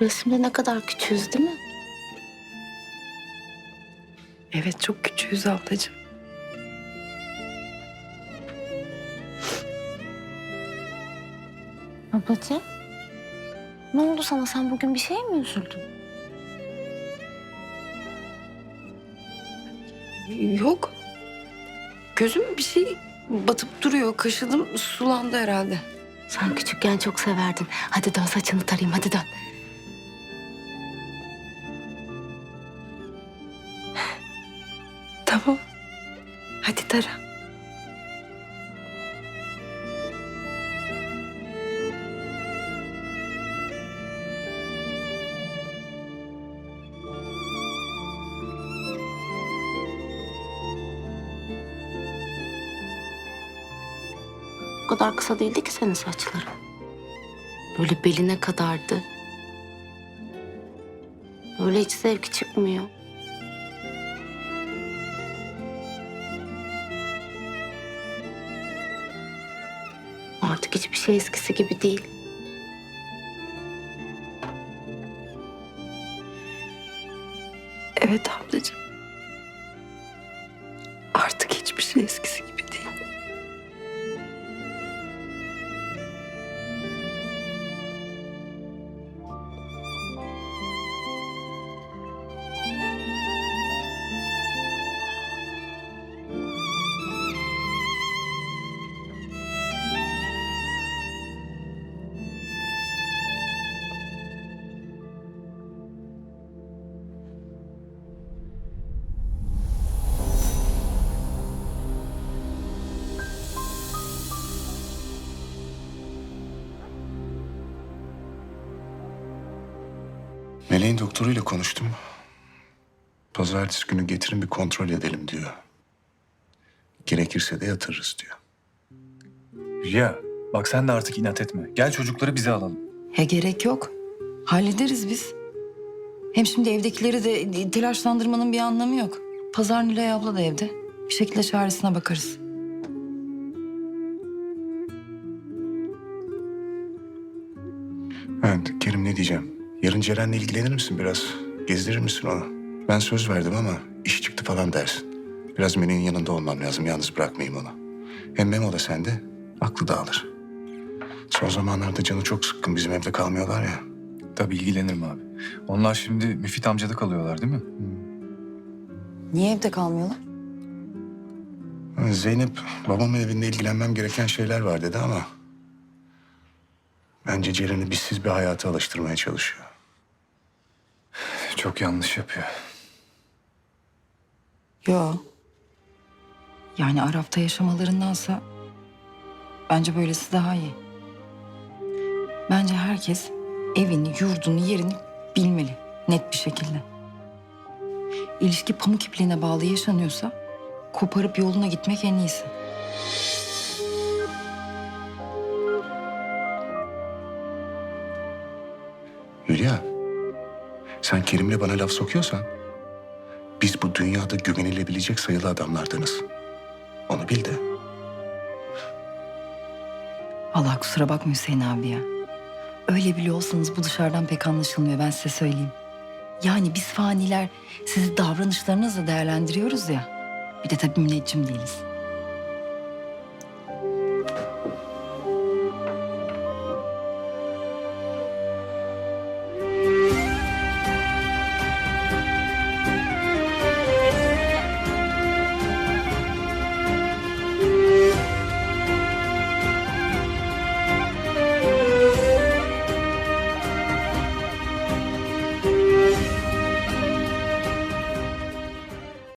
Resimde ne kadar küçüğüz değil mi? Evet çok küçüğüz ablacığım. Ablacığım. Ne oldu sana? Sen bugün bir şeye mi üzüldün? Yok. Gözüm bir şey batıp duruyor. Kaşıdım sulandı herhalde. Sen küçükken çok severdin. Hadi dön saçını tarayayım hadi dön. Hadi tara. O kadar kısa değildi ki senin saçların. Böyle beline kadardı. Böyle hiç zevki çıkmıyor. Hiçbir şey eskisi gibi değil. Evet ablacığım. Artık hiçbir şey eskisi gibi Meleğin doktoruyla konuştum. Pazartesi günü getirin bir kontrol edelim diyor. Gerekirse de yatırırız diyor. Hülya bak sen de artık inat etme. Gel çocukları bize alalım. Ya gerek yok. Hallederiz biz. Hem şimdi evdekileri de telaşlandırmanın bir anlamı yok. Pazar Nilay abla da evde. Bir şekilde çaresine bakarız. Evet Kerim ne diyeceğim? Yarın Ceren'le ilgilenir misin biraz? Gezdirir misin onu? Ben söz verdim ama iş çıktı falan dersin. Biraz Meleğin yanında olmam lazım. Yalnız bırakmayayım onu. Hem Memo da sende. Aklı dağılır. Son zamanlarda canı çok sıkkın. Bizim evde kalmıyorlar ya. Tabii ilgilenirim abi. Onlar şimdi Müfit amcada kalıyorlar değil mi? Niye evde kalmıyorlar? Zeynep babamın evinde ilgilenmem gereken şeyler var dedi ama... Bence Ceren'i bizsiz bir hayata alıştırmaya çalışıyor. Çok yanlış yapıyor. Yo. Yani Arap'ta yaşamalarındansa bence böylesi daha iyi. Bence herkes evini, yurdunu, yerini bilmeli net bir şekilde. İlişki pamuk ipliğine bağlı yaşanıyorsa koparıp yoluna gitmek en iyisi. Hülya, sen Kerim'le bana laf sokuyorsan... ...biz bu dünyada güvenilebilecek sayılı adamlardanız. Onu bil de. Allah kusura bakma Hüseyin abi ya. Öyle bile olsanız bu dışarıdan pek anlaşılmıyor ben size söyleyeyim. Yani biz faniler sizi davranışlarınızla değerlendiriyoruz ya. Bir de tabii müneccim değiliz.